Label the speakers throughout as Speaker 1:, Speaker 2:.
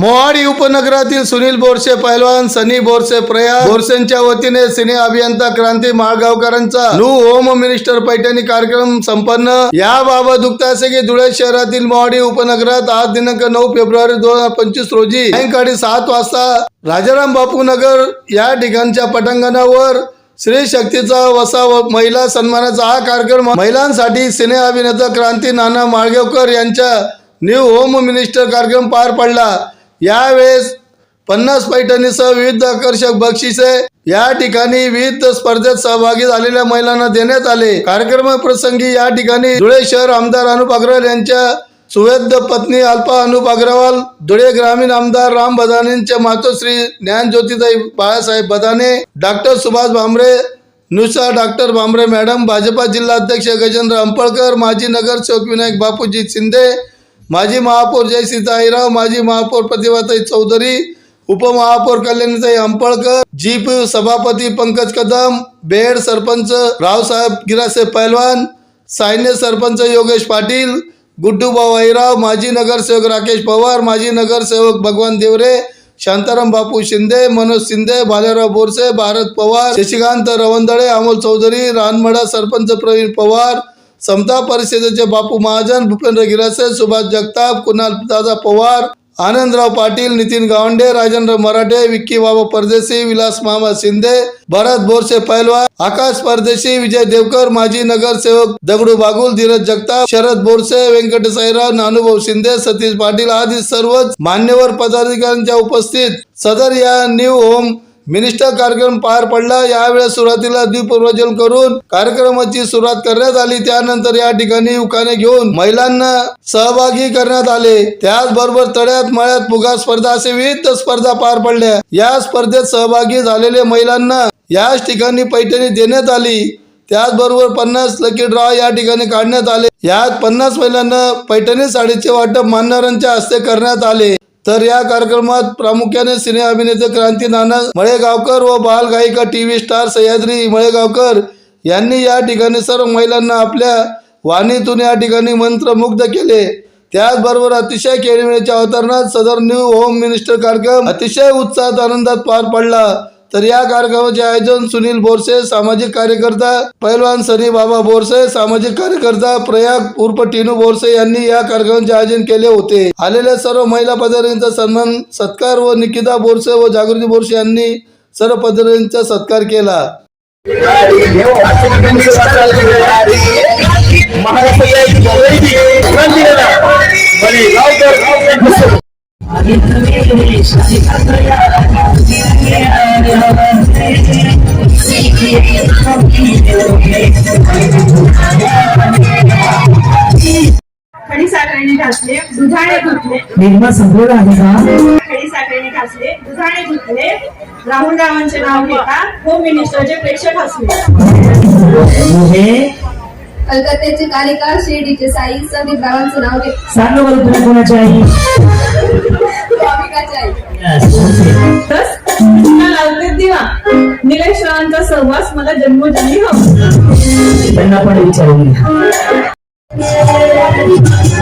Speaker 1: मोहाडी उपनगरातील सुनील बोरसे पैलवान सनी बोरसे प्रयाग बोरसेंच्या वतीने सिने अभियंता क्रांती महागावकरांचा न्यू होम मिनिस्टर पैठणी कार्यक्रम संपन्न. याबाबत दुखत असे की धुळे शहरातील मोहाडी उपनगरात आज दिनांक नऊ फेब्रुवारी दोन हजार पंचवीस रोजी सायंकाळी सात वाजता राजाराम बापू नगर या ठिकाणच्या पटांगणावर श्री शक्तीचा वसा व महिला सन्मानाचा हा कार्यक्रम महिलांसाठी सिने अभिनेता क्रांती नाना माळगेवकर यांच्या न्यू होम मिनिस्टर कार्यक्रम पार पडला. यावेळेस पन्नास पैठणीसह विविध आकर्षक बक्षिसे या ठिकाणी विविध स्पर्धेत सहभागी झालेल्या महिलांना देण्यात आले. कार्यक्रम प्रसंगी या ठिकाणी धुळे शहर आमदार अनुप अग्रवाल यांच्या सुवेद पत्नी अल्पा अनुप अग्रवाल धुळे ग्रामीण आमदार राम बदानेंच्या मातोश्री ज्ञान ज्योतिताई बाळासाहेब बदाने डॉक्टर सुभाष भांबरे नुसा डॉक्टर भांबरे मॅडम भाजपा जिल्हाध्यक्ष गजेंद्र अंपळकर माजी नगरसेवक विनायक बापूजी शिंदे माजी महापौर जय आईराव माजी महापौर प्रतिभाताई चौधरी उपमहापौर कल्याणीताई अंपळकर जीप सभापती पंकज कदम बेड सरपंच रावसाहेब गिरासे पैलवान सायने सरपंच योगेश पाटील गुड्डूभाऊ आईराव माजी नगरसेवक राकेश पवार माजी नगरसेवक भगवान देवरे शांताराम बापू शिंदे मनोज शिंदे भालेराव बोरसे भारत पवार शशिकांत रवंदळे अमोल चौधरी रानमडा सरपंच प्रवीण पवार समता परिषदेचे बापू महाजन भूपेंद्र गिरासे सुभाष जगताप कुणाल दादा पवार आनंदराव पाटील नितीन गावंडे राजेंद्र मराठे विक्की बाबा परदेशी विलास मामा शिंदे भरत बोरसे पैलवान आकाश परदेशी विजय देवकर माजी नगरसेवक दगडू बागुल धीरज जगताप शरद बोरसे व्यंकट साईराव नानुभाऊ शिंदे सतीश पाटील आदी सर्वच मान्यवर पदाधिकाऱ्यांच्या उपस्थित सदर या न्यू होम मिनिस्टर कार्यक्रम पार पडला. यावेळेस सुरुवातीला दीपप्रज्वलन करून कार्यक्रमाची सुरुवात करण्यात आली. त्यानंतर या ठिकाणी उखाणे घेऊन महिलांना सहभागी करण्यात आले. त्याचबरोबर तळ्यात मळ्यात फुगा स्पर्धा असे विविध स्पर्धा पार पडल्या. या स्पर्धेत सहभागी झालेल्या महिलांना याच ठिकाणी पैठणी देण्यात आली. त्याचबरोबर पन्नास लकी ड्रॉ या ठिकाणी काढण्यात आले. यात पन्नास महिलांना पैठणी साडीचे वाटप मान्यवरांच्या हस्ते करण्यात आले. तर या कार्यक्रमात प्रामुख्याने सिने अभिनेते क्रांती नाना मळेगावकर व बालगायिका T V star Sahyadri Malegaonkar यांनी या ठिकाणी सर्व महिलांना आपल्या वाणीतून या ठिकाणी मंत्रमुग्ध केले. त्याचबरोबर अतिशय केळीमेळीच्या अवतरणात सदर न्यू होम मिनिस्टर कार्यक्रम अतिशय उत्साहात आनंदात पार पडला. तर या कार्यक्रमाचे आयोजन सुनील बोरसे सामाजिक कार्यकर्ता पैलवान सनी बाबा बोरसे सामाजिक कार्यकर्ता प्रयाग उर्फ टिनू बोरसे यांनी या कार्यक्रमाचे आयोजन केले होते. आलेल्या सर्व महिला पदाधिकाऱ्यांचा सन्मान सत्कार व निकिता बोरसे व जागृती बोरसे यांनी सर्व पदाधिकाऱ्यांचा सत्कार केला.
Speaker 2: महाराष्ट्र दुधाणे धुतले.
Speaker 3: निर्मा संपलेला आहे का?
Speaker 2: खडी साखरेने घासले. दुधाणे धुतले. राहुल रावांचे नाव घेता. होम मिनिस्टरचे प्रेक्षक असले.
Speaker 3: हे
Speaker 4: कलकत्त्याचे कार्यकार शिर्डीचे साई संदीप रावांचं नाव घे.
Speaker 3: सांग बरं तुम्ही कोणाची आई?
Speaker 4: स्वामिकाचे आई.
Speaker 2: तस लावते दिवा. सहवास मला जन्मोजन्मी हवा.
Speaker 3: त्यांना पण विचारून घ्या.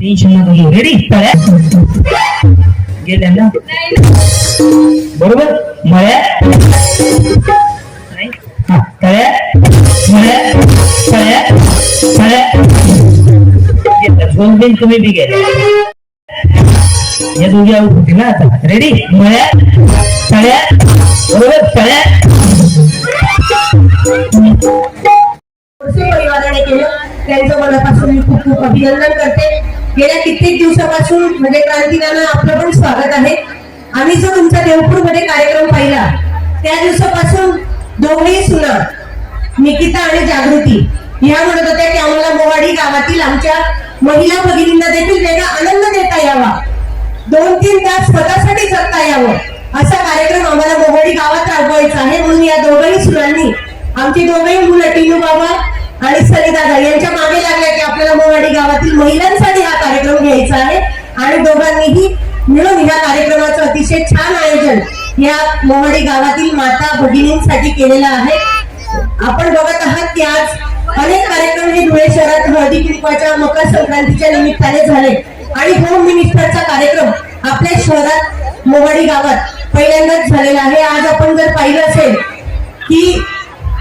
Speaker 3: टेन्शन नका घेऊ. रेडी गेल्या ना बरोबर? मळ्या. हा तळ्या मळ्या. तळ्या तळ्या घेतलं. दोन दिन तुम्ही बी गेले या दोघी आऊट होती ना आता. रेडी मळ्या. तळ्या बरोबर? तळ्या
Speaker 5: परिवाराने केलं. त्यांचं मनापासून मी खूप खूप अभिनंदन करते. गेल्या कित्येक दिवसापासून म्हणजे क्रांतीनाना आपलं पण स्वागत आहे. आम्ही जो तुमचा देवपूरमध्ये कार्यक्रम पाहिला त्या दिवसापासून दोघेही सुना निकिता आणि जागृती ह्या म्हणत होत्या की आम्हाला मोवाडी गावातील आमच्या महिला भगिनींना देखील वेगळा आनंद देता यावा. दोन तीन तास स्वतःसाठी जगता यावं असा कार्यक्रम आम्हाला मोवाडी गावात राबवायचा आहे. म्हणून या दोघंही सुरांनी आमची दोघेही मुलं टिनू बाबा आणि सरिदादा यांच्या मागे लागल्या की आपल्याला मोवाडी गावातील महिलांसाठी हा कार्यक्रम घ्यायचा आहे. आणि दोघांनीही मिळून ह्या कार्यक्रमाचं अतिशय छान आयोजन या मोहाडी गावातील माता भगिनींसाठी केलेलं आहे. आपण बघत आहात की आज अनेक कार्यक्रम हे धुळे शहरात हळदी कुंकवाच्या मकर संक्रांतीच्या निमित्ताने झाले. आणि होम मिनिस्टरचा कार्यक्रम आपल्या शहरात मोहाडी गावात पहिल्यांदाच झालेला आहे. आज आपण जर पाहिलं असेल की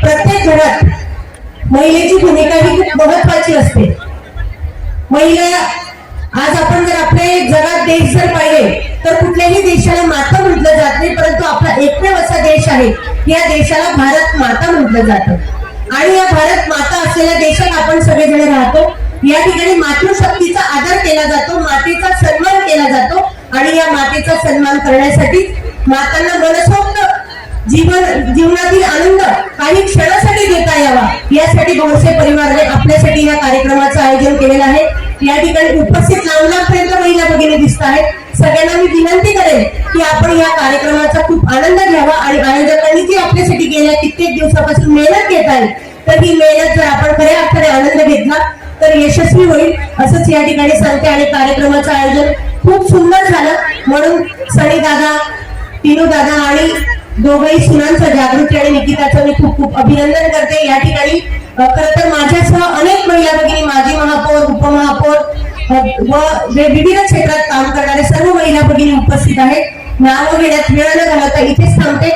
Speaker 5: प्रत्येक घरात महिलेची भूमिका ही खूप महत्वाची असते. महिला आज आपण जर आपले जगात देश जर पाहिले तर कुठल्याही देशाला माता म्हटलं जात नाही परंतु आपला एकमेव असा देश आहे या देशाला भारत माता म्हटलं जातं. आणि या भारत माता असलेल्या देशात आपण सगळेजण राहतो. या ठिकाणी मातृशक्तीचा आदर केला जातो मातेचा सन्मान केला जातो आणि या मातेचा सन्मान करण्यासाठी मातांना मनसोक्त जीवन जीवनातील आनंद काही क्षणासाठी देता यावा. यासाठी गोडसे परिवाराने आपल्यासाठी या कार्यक्रमाचं आयोजन केलेलं आहे. या ठिकाणी उपस्थित लांब लांबपर्यंत महिला भगिनी दिसत आहेत. सगळ्यांना मी विनंती करेन की आपण या कार्यक्रमाचा खूप आनंद घ्यावा आणि आयोजकांनी जी आपल्यासाठी गेल्या कित्येक दिवसापासून मेहनत घेत आहे तर ही मेहनत जर आपण खऱ्या अर्थाने आनंद घेतला तर यशस्वी होईल. असंच या ठिकाणी सांगते आणि कार्यक्रमाचं आयोजन खूप सुंदर झालं. म्हणून सनी दादा तिनू दादा आणि दोघही सुनांचं जागृती आणि निकिताचं मी खूप खूप अभिनंदन करते. या ठिकाणी खरं तर माझ्यासह अनेक महिला भगिनी माजी महापौर उपमहापौर व जे विविध क्षेत्रात काम करणारे सर्व महिला भगिनी उपस्थित आहेत. नाव घेण्यात वेळ न घालवता इथेच थांबते.